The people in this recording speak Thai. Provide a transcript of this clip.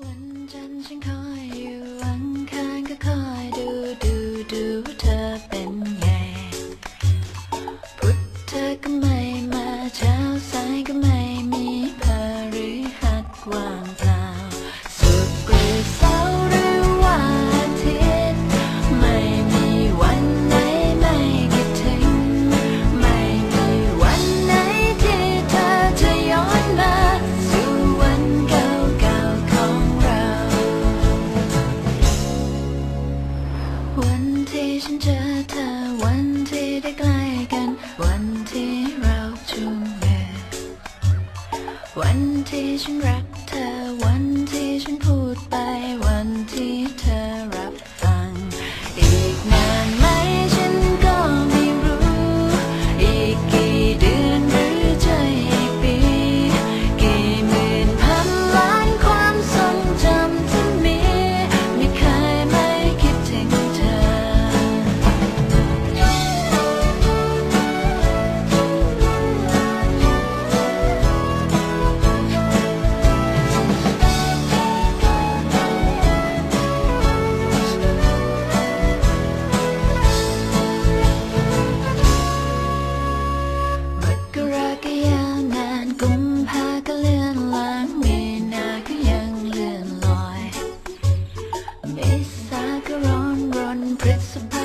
Vẫn 河 ฉันเจอเธอวันที่ได้ใกล้กัน วันที่เราจูงมือวันที่ฉันรักเธอวันที่ฉันพูดไป principle.